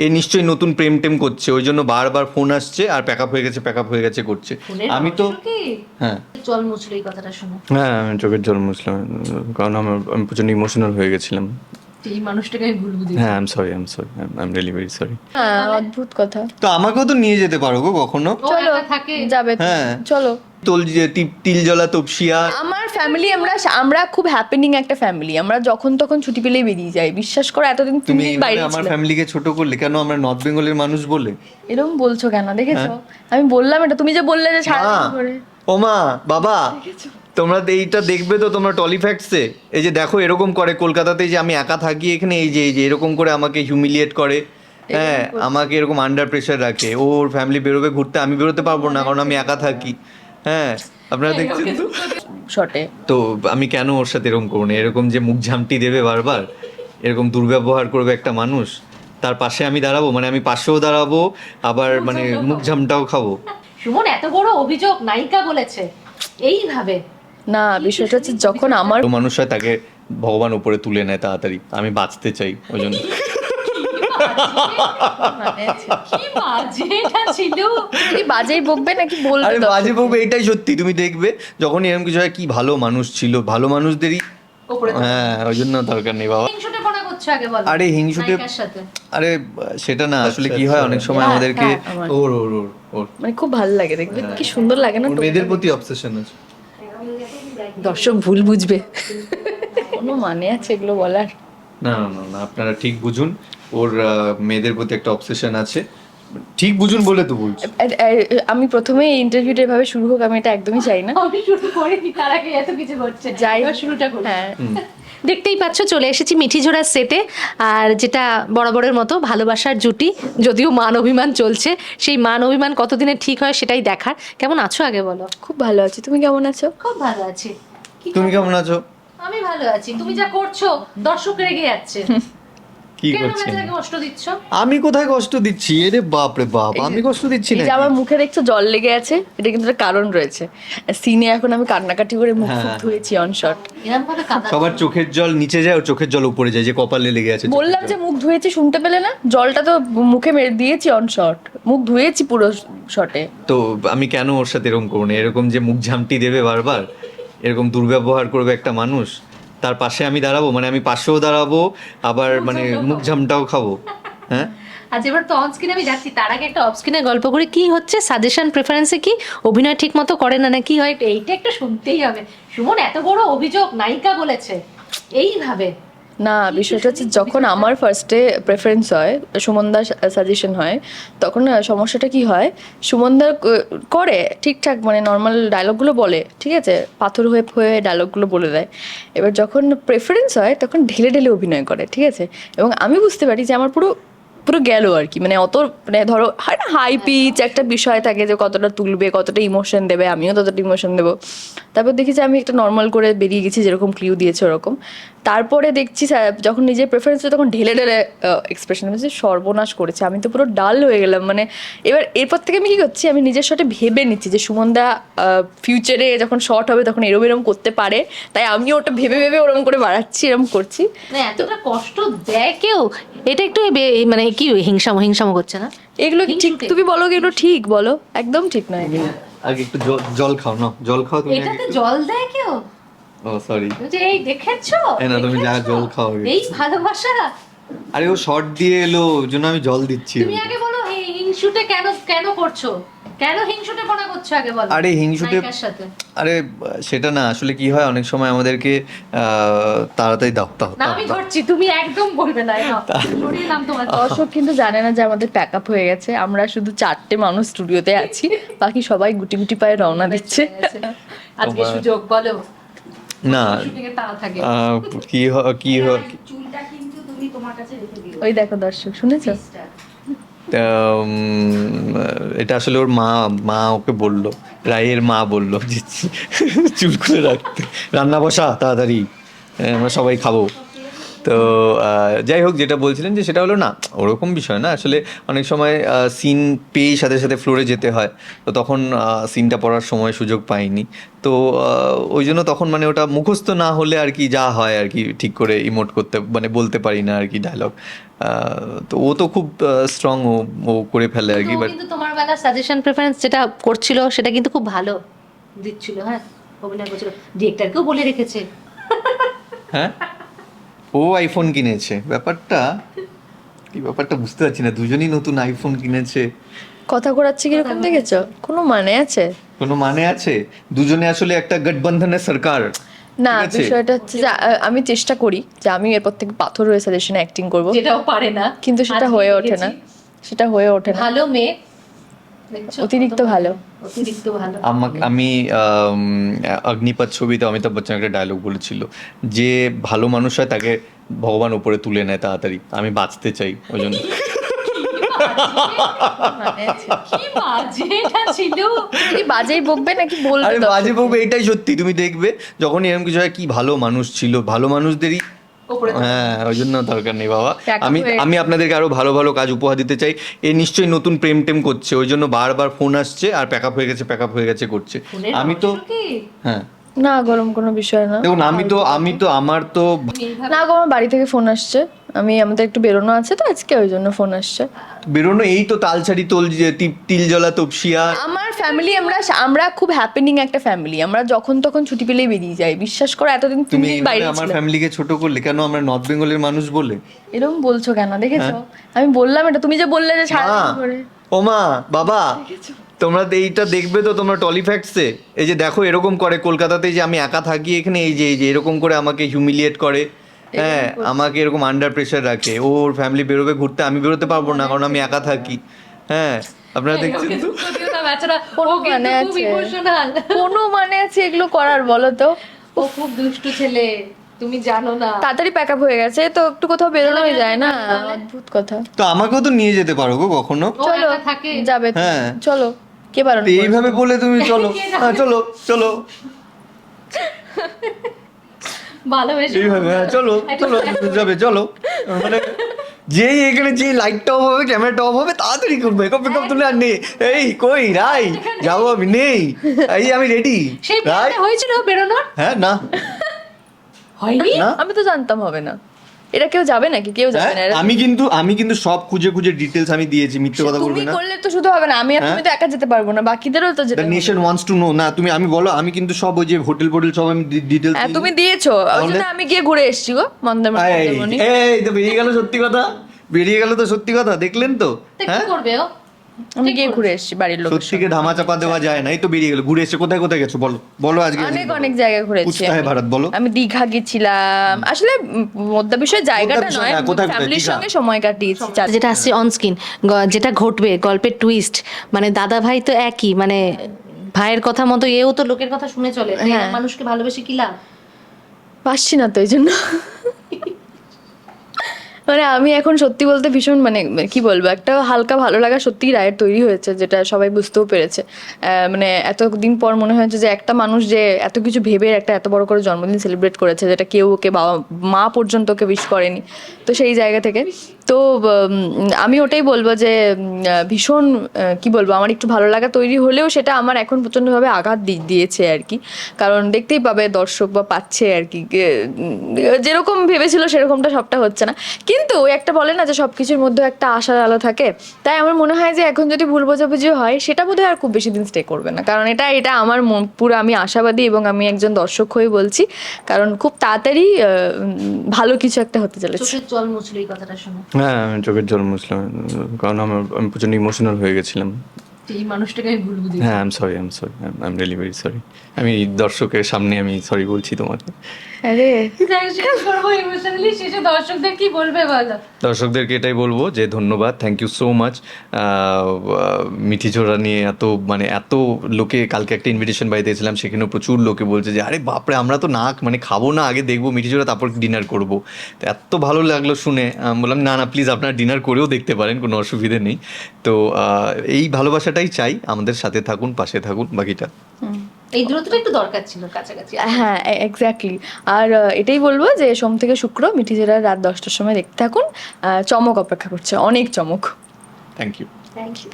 এ নিশ্চয়ই নতুন প্রেম টেম করছে ওই জন্য বারবার ফোন আসছে আর প্যাক আপ হয়ে গেছে প্যাক আপ হয়ে গেছে করছে। আমি তো হ্যাঁ। জল মুছলো এই কথাটা শুনে। হ্যাঁ আমি চোখের জল মুছলাম কারণ আমার আমি প্রচণ্ড ইমোশনাল হয়ে গেছিলাম। এই মানুষটাকে আমি ভুল বুঝি হ্যাঁ I am sorry I am sorry I am really very sorry হ্যাঁ অদ্ভুত কথা। তো আমাকেও তো নিয়ে যেতে পারো গো কখনো। চলো থাকে। যাবে। হ্যাঁ। চলো। তোল তিলজলা তপসিয়া আমার ফ্যামিলি আমরা আমরা খুব হ্যাপেনিং একটা ফ্যামিলি আমরা যখন তখন ছুটি পেলেই বেরিয়ে যাই। বিশ্বাস করো এতদিন তুমি বাইরে আমার ফ্যামিলিকে ছোট করলে কেন আমরা নর্থ বেঙ্গলের মানুষ বলে? এরকম বলছো কেন? দেখেছ? হ্যাঁ। আমি বললাম এটা। তুমি যে বললে যে মা সারাদিন করে ও বাবা তোমরা এইটা দেখবে তো তোমরা টলিফ্যাক্টসে এই যে দেখো এরকম করে কলকাতাতে যে আমি একা থাকি এখানে এই যে এই যে এরকম করে আমাকে হিউমিলিয়েট করে। হ্যাঁ আমাকে এরকম আন্ডার প্রেশার রাখে। ওর ফ্যামিলি বেরোবে ঘুরতে আমি বেরোতে পারব না কারণ আমি একা থাকি। হ্যাঁ আপনারা দেখছেন তো? শটে। তো আমি কেন ওর সাথে এরকম করব না? এরকম যে মুখ ঝামটি দেবে বারবার এরকম দুর্ব্যবহার করবে একটা মানুষ তার পাশে আমি দাঁড়াবো মানে আমি পাশেও দাঁড়াবো আবার মানে মুখ ঝামটাও খাব। সুমন এত বড় অভিযোগ নায়িকা বলেছে এইভাবে। না বিষয়টা হচ্ছে যখন আমার মানুষ হয় তাকে ভগবান উপরে তুলে নেয় তাড়াতাড়ি আমি বাঁচতে চাই ওই জন্য। কি বাজে? এটা ছিল কি বাজেই বকবে নাকি বলবে আরে বাজে বলব এটাই সত্যি। তুমি দেখবে যখন এরকম কিছু হয় কি ভালো মানুষ ছিল। ভালো মানুষদেরই হ্যাঁ ওই জন্য দরকার নেই বাবা। হিংসুটে পড়া করছ আগে বলো আরে হিংসুটে আরে সেটা না আসলে কি হয় অনেক সময় হ্যাঁ, আমাদেরকে হ্যাঁ, ওর ওর ওর ওর। মানে খুব ভালো লাগে দেখবে? কি সুন্দর লাগে না মেয়েদের প্রতি অবসেশন আছে। দর্শক ভুল বুঝবে। কোনো মানে আছে এগুলো বলার? না না না, না আপনারা ঠিক বুঝুন। ওর মেয়েদের প্রতি একটা অবসেশন আছে। ঠিক বুঝুন বলে তো বলছি। আমি প্রথমে এই ইন্টারভিউটা এভাবে শুরু হোক আমি এটা একদমই চাই না। আমি শুরু করিনি তার আগে এত কিছু করছে যাই শুরুটা করি হ্যাঁ। দেখতেই পাচ্ছ চলে এসেছি মিঠিঝোড়ার সেটে আর যেটা বরাবরের মতো ভালোবাসার জুটি যদিও মান অভিমান চলছে। সেই মান অভিমান কতদিনে ঠিক হয় সেটাই দেখার। কেমন আছো আগে বলো? খুব ভালো আছি। তুমি কেমন আছো? খুব ভালো আছি। তুমি কেমন আছো? আমি ভালো আছি। তুমি যা করছ দর্শক রেগে যাচ্ছে। কি করছেন? কষ্ট দিচ্ছ? আমি কোথায় কষ্ট দিচ্ছি? এরে বাপ রে বাপ আমি কষ্ট দিচ্ছি এই না আমার মুখে দেখছ জল লেগে আছে? এটা কিন্তু একটা কারণ রয়েছে। সিনে এখন আমি কান্নাকাটি করে মুখ হ্যাঁ। ধুয়েছি অন শট সবার চোখের জল নিচে যায় ওর চোখের জল উপরে যায় যে কপালে লেগে আছে বললাম যে মুখ ধুয়েছি শুনতে পেলে না? জলটা তো মুখে মেরে দিয়েছি অন শট মুখ ধুয়েছি পুরো শটে তো আমি কেন ওর সাথে এরকম করব না? এরকম যে মুখ ঝামটি দেবে বারবার এরকম দুর্ব্যবহার করবে একটা মানুষ তার পাশে আমি দাঁড়াবো মানে আমি পাশেও দাঁড়াবো আবার মানে মুখ ঝামটাও খাব হ্যাঁ? আজ এবার তো অনস্ক্রিনে আমি যাচ্ছি তার আগে একটা অফস্ক্রিনে গল্প করে কি হচ্ছে সাজেশন প্রেফারেন্সে কি অভিনয় ঠিক মতো করে না না কি হয় এইটা একটা শুনতেই হবে। সুমন এত বড় অভিযোগ নায়িকা বলেছে এইভাবে। না, বিষয়টা হচ্ছে যখন আমার ফার্স্টে প্রেফারেন্স হয় সুমনদার সাজেশন হয়, তখন সমস্যাটা কি হয়? সুমনদা ক- করে ঠিকঠাক মানে নর্মাল ডায়লগগুলো বলে, ঠিক আছে? পাথর হয়ে হয়ে ডায়লগগুলো বলে দেয়। এবার যখন প্রেফারেন্স হয়, তখন ঢেলে ঢেলে অভিনয় করে, ঠিক আছে? এবং আমি বুঝতে পারি যে আমার পুরো পুরো গেল আর কি। মানে অত মানে ধরো হাই পিচ একটা বিষয় থাকে যে কতটা তুলবে, কতটা ইমোশন দেবে, আমিও ততটা ইমোশন দেবো। তারপর দেখি যে আমি একটা নর্মাল করে বেরিয়ে গেছি, যেরকম ক্লিউ দিয়েছে ওরকম। তারপরে দেখছি যখন নিজের প্রেফারেন্স তখন ঢেলে ঢেলে এক্সপ্রেশন হচ্ছে সর্বনাশ করেছে। আমি তো পুরো ডাল হয়ে গেলাম। মানে এবার এরপর থেকে আমি কি করছি, আমি নিজের সাথে ভেবে নিচ্ছি যে সুমনদা ফিউচারে যখন শর্ট হবে তখন এরম এরম করতে পারে। তাই আমিও ওটা ভেবে ভেবে ওরম করে বাড়াচ্ছি, এরম করছি। এতটা কষ্ট দেয় কেউ। এটা একটু মানে কি হিংসাম হিংসাম করছে না? এগুলো কি ঠিক? তুমি বলো এগুলো ঠিক বলো। একদম ঠিক না আগে একটু জল- খাও না জল খাও তুমি এটাতে জল দেয় কেউ? ও সরি এই দেখেছ? এই না, তুমি যা জল খাও এই ভালোবাসা? আরে ও শর্ট দিয়ে এলো ওই জন্য আমি জল দিচ্ছি। তুমি আগে বলো হিংসুটে কেন কেন করছ? কেন হিংসুটে পড়া করছ আগে বলো? আরে হিংসুটে- সাথে। আরে সেটা না আসলে কি হয় অনেক সময় আমাদেরকে তাড়াতাড়ি না দাও, আমি। ধরছি তুমি একদম বলবে না এই নাম তোমার দর্শক কিন্তু জানে না যে আমাদের প্যাক আপ হয়ে গেছে। আমরা শুধু চারটে মানুষ স্টুডিওতে আছি বাকি সবাই গুটি গুটি পায়ে রওনা দিচ্ছে। আজকে সুযোগ বলো। না শুটিং এ তাড়া থাকে। আহ, কি হ- কি হ- চুলটা কিন্তু তুমি তোমার কাছে রেখে দিও। ওই দেখো দর্শক শুনেছো? এটা আসলে ওর মা মা ওকে বলল, রায়ের মা বলল যে, চুল খুলে রাখতে। রান্না বসা, তাড়াতাড়ি। আমরা সবাই খাব। তো যাই হোক যেটা বলছিলেন যে সেটা হলো না ওরকম বিষয় না। আসলে অনেক সময় সিন পেয়েই সাথে সাথে ফ্লোরে যেতে হয়। তো তখন সিনটা পড়ার সময় সুযোগ পাইনি। তো ওই জন্য তখন মানে ওটা মুখস্থ না হলে আর কি যা হয় আর কি ঠিক করে ইমোট করতে মানে বলতে পারি না আর কি ডায়লগ তো ও তো খুব স্ট্রং ও ও করে ফেলে আর কি বাট কিন্তু তোমার বেলা সাজেশন প্রেফারেন্স যেটা করছিল সেটা কিন্তু খুব ভালো দিচ্ছিল হ্যাঁ? অভিনয় করছিল। ডিরেক্টরকেও বলে রেখেছে। হ্যাঁ? ও আইফোন কিনেছে। ব্যাপারটা কি ব্যাপারটা বুঝতে পারছি না দুজনই নতুন আইফোন কিনেছে। কথা ঘোরাচ্ছে কীরকম দেখেছ? কোনো মানে আছে? কোনো মানে আছে? দুজনে আসলে একটা গঠবন্ধনের সরকার। না বিষয়টা হচ্ছে যে আমি চেষ্টা করি যে আমি এরপর থেকে পাথর হয়ে সাজেশনে অ্যাক্টিং করব। যেটাও পারে না। কিন্তু সেটা হয়ে ওঠে না। সেটা হয়ে ওঠে না। ভালো মেয়ে? অতিরিক্ত ভালো। অতিরিক্ত ভালো। আমাকে আমি অগ্নিপথ ছবিতে অমিতাভ বচ্চন একটা ডায়লগ বলেছিল। যে ভালো মানুষ হয় তাকে ভগবান উপরে তুলে নেয় তাড়াতাড়ি। আমি বাঁচতে চাই ওই জন্য। মানে বাজেই বকবে নাকি বলবে? বাজে বলব এটাই সত্যি। তুমি দেখবে যখন এরকম কিছু হয় কি ভালো মানুষ ছিল। ভালো মানুষদেরই হ্যাঁ ওই জন্য দরকার নেই বাবা। আমি আমি আপনাদেরকে আরও ভালো ভালো কাজ উপহার দিতে চাই। এ নিশ্চয়ই নতুন প্রেম টেম করছে ওই জন্য বারবার ফোন আসছে আর প্যাক আপ হয়ে গেছে প্যাক আপ হয়ে গেছে করছে। আমি তো হ্যাঁ। না গরম কোনো বিষয় না। দেখুন আমি তো আমি তো আমার তো না গো আমার বাড়ি থেকে ফোন আসছে। আমি আমাদের একটু বেরোনো আছে তো আজকে ওই জন্য ফোন আসছে। বেরোনো এই তো তালছাড়ি তোল তিল জলা তপসিয়া। আমার ফ্যামিলি আমরা আমরা খুব হ্যাপেনিং একটা ফ্যামিলি আমরা যখন তখন ছুটি পেলেই বেরিয়ে যাই। বিশ্বাস করো এতদিন তুমি বাইরে আমার ফ্যামিলিকে ছোট করলে কেন আমরা নর্থ বেঙ্গলের মানুষ বলে? এরকম বলছো কেন? দেখেছ? হ্যাঁ। আমি বললাম এটা তুমি যে বললে যে সারাদিন করে ও মা বাবা তোমরা তো এইটা দেখবে তো তোমরা টলিফ্যাক্টসে এই যে দেখো এরকম করে কলকাতাতে যে আমি একা থাকি এখানে এই যে এই যে এরকম করে আমাকে হিউমিলিয়েট করে। হ্যাঁ আমাকে এরকম আন্ডার প্রেশার রাখে। ওর ফ্যামিলি বেরোবে ঘুরতে আমি বেরোতে পারব না কারণ আমি একা থাকি। হ্যাঁ আপনারা দেখছেন তো? দুঃখ দিও না বেচারা, ও কোনো মানে আছে? কোনো মানে আছে এগুলো করার বলো তো? ও খুব দুষ্টু ছেলে তুমি জানো না। তাড়াতাড়ি প্যাক আপ হয়ে গেছে তো একটু কোথাও বেরোনোই যায় না। অদ্ভুত কথা। তো আমাকেও তো নিয়ে যেতে পারো গো কখনো? চলো যাবে হ্যাঁ। চলো কে বারণ এইভাবে বলে তুমি চলো। হ্যাঁ চলো চলো। ভালোবেসে হ্যাঁ চলো চলো যাবে চলো। মানে যেই এখানে যেই লাইটটা অফ হবে ক্যামেরাটা অফ হবে তাড়াতাড়ি মেকআপ মেকআপ তুলে আর নেই এই কই রাই যাব আমি নেই। এই আমি রেডি সেই রাই। হয়েছিল বেরোনোর? হ্যাঁ না। হয়নি? না। আমি তো জানতাম হবে না। এটা কেউ যাবে নাকি? কেউ যাবে হ্যাঁ, না আমি কিন্তু আমি কিন্তু সব খুঁজে খুঁজে ডিটেলস আমি দিয়েছি মিথ্যে কথা তুমি বলবে না। করলে তো শুধু হবে না আমি আর হ্যাঁ? তুমি তো একা যেতে পারব না বাকিদেরও তো যেতে নেশন ওয়ান্টস টু নো না তুমি আমি বলো আমি কিন্তু সব ওই যে হোটেল ফোটেল সব আমি ডিটেলস হ্যাঁ তুমি দিয়েছ। ওই জন্য আমি গিয়ে ঘুরে এসেছি গো মন্দারমণি। এই তো বেরিয়ে গেল সত্যি কথা। বেরিয়ে গেল তো সত্যি কথা দেখলেন তো? তো হ্যাঁ? করবে ও? আমি গিয়ে ঘুরে এসেছি বাড়ির লোক সত্যিকে ধামা চাপা দেওয়া যায় না? এই তো বেরিয়ে গেল। ঘুরে এসে কোথায় কোথায় গেছো? বলো। বলো আজকে অনেক অনেক জায়গায় ঘুরেছি উৎসাহে ভারত বলো। আমি দীঘা গেছিলাম। আসলে মধ্যা বিষয় জায়গাটা নয়? ফ্যামিলির সঙ্গে সময় কাটিয়েছি যেটা আসছে অন স্ক্রিন যেটা ঘটবে গল্পের টুইস্ট মানে দাদা ভাই তো একই মানে ভাইয়ের কথা মতো এও তো লোকের কথা শুনে চলে। হ্যাঁ। মানুষকে ভালোবেসে কি লাভ? পারছি না তো এই জন্য। মানে আমি এখন সত্যি বলতে ভীষণ মানে কি বলব, একটা হালকা ভালো লাগা সত্যি রায়ের তৈরি হয়েছে, যেটা সবাই বুঝতেও পেরেছে। মানে এতদিন পর মনে হয়েছে যে একটা মানুষ যে এত কিছু ভেবে একটা এত বড় করে জন্মদিন সেলিব্রেট করেছে, যেটা কেউ ওকে বাবা, মা পর্যন্ত ওকে উইশ করেনি। তো সেই জায়গা থেকে তো আমি ওটাই বলব যে ভীষণ কি বলব, আমার একটু ভালো লাগা তৈরি হলেও সেটা আমার এখন প্রচণ্ডভাবে আঘাত দিয়েছে আর কি। কারণ দেখতেই পাবে দর্শক বা পাচ্ছে আর কি যেরকম ভেবেছিল সেরকমটা সবটা হচ্ছে না। কিন্তু ওই একটা বলে না যে সব কিছুর মধ্যে একটা আশার আলো থাকে। তাই আমার মনে হয় যে এখন যদি ভুল বোঝাবুঝি হয়, সেটা বোধহয় আর খুব বেশি দিন স্টে করবে না। কারণ এটা এটা আমার পুরো আমি আশাবাদী এবং আমি একজন দর্শক হয়ে বলছি। কারণ খুব তাড়াতাড়ি ভালো কিছু একটা হতে চলেছে। জল মুছলো কথাটা শুনে। হ্যাঁ আমি চোখের জল মুছলাম কারণ আমার আমি প্রচণ্ড ইমোশনাল হয়ে গেছিলাম। এই মানুষটাকে আমি ভুল বুঝি হ্যাঁ I am sorry I am sorry I am really very sorry আমি দর্শকের সামনে আমি সরি বলছি তোমাকে। আরে। শেষে দর্শকদের কি বলবে বলো? দর্শকদেরকে এটাই বলব যে ধন্যবাদ থ্যাংক ইউ সো মাচ মিঠি ছোড়া নিয়ে এত মানে এত লোকে কালকে একটা ইনভিটেশন বাড়িতে এসেছিলাম সেখানেও প্রচুর লোকে বলছে যে আরে বাপরে আমরা তো না মানে খাব না আগে দেখব মিঠি ছোড়া তারপর ডিনার করব। তো এত ভালো লাগল শুনে। বললাম না না প্লিজ আপনারা ডিনার করেও দেখতে পারেন কোনো অসুবিধে নেই। তো এই ভালোবাসাটাই চাই আমাদের সাথে থাকুন পাশে থাকুন বাকিটা। এই দূরত্বটা একটু দরকার ছিল কাছাকাছি। হ্যাঁ এক্স্যাক্টলি আর এটাই বলব যে সোম থেকে শুক্র মিঠি জেলার রাত দশটার সময় দেখতে থাকুন। চমক অপেক্ষা করছে অনেক চমক। Thank you thank you